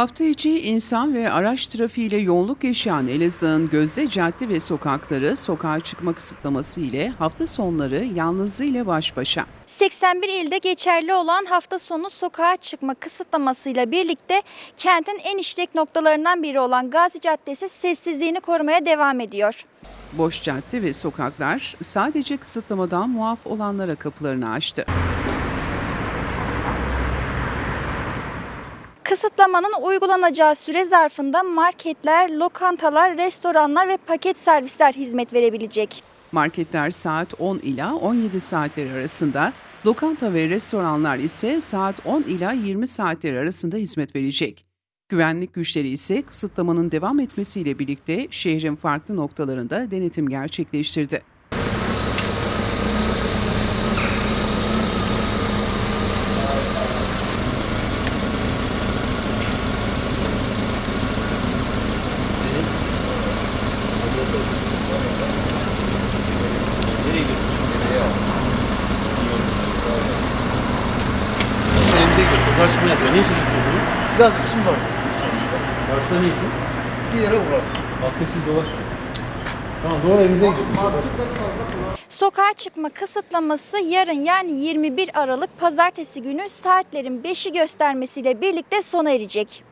Hafta içi insan ve araç trafiğiyle yoğunluk yaşayan Elazığ'ın gözde cadde ve sokakları sokağa çıkma kısıtlaması ile hafta sonları yalnızlığıyla baş başa. 81 ilde geçerli olan hafta sonu sokağa çıkma kısıtlamasıyla birlikte kentin en işlek noktalarından biri olan Gazi Caddesi sessizliğini korumaya devam ediyor. Boş cadde ve sokaklar sadece kısıtlamadan muaf olanlara kapılarını açtı. Kısıtlamanın uygulanacağı süre zarfında marketler, lokantalar, restoranlar ve paket servisler hizmet verebilecek. Marketler saat 10 ila 17 saatleri arasında, lokanta ve restoranlar ise saat 10 ila 20 saatleri arasında hizmet verecek. Güvenlik güçleri ise kısıtlamanın devam etmesiyle birlikte şehrin farklı noktalarında denetim gerçekleştirdi. Gidiyoruz. Sokağa çıkma yasağı. Ne için çıkıyor bunu? Gaz işim vardı. Karşıda ne için? Bir yere uğradım. Maskesiz dolaşma. Tamam doğru evimize gidiyorsun. Sokağa çıkma kısıtlaması yarın yani 21 Aralık pazartesi günü saatlerin 5'i göstermesiyle birlikte sona erecek.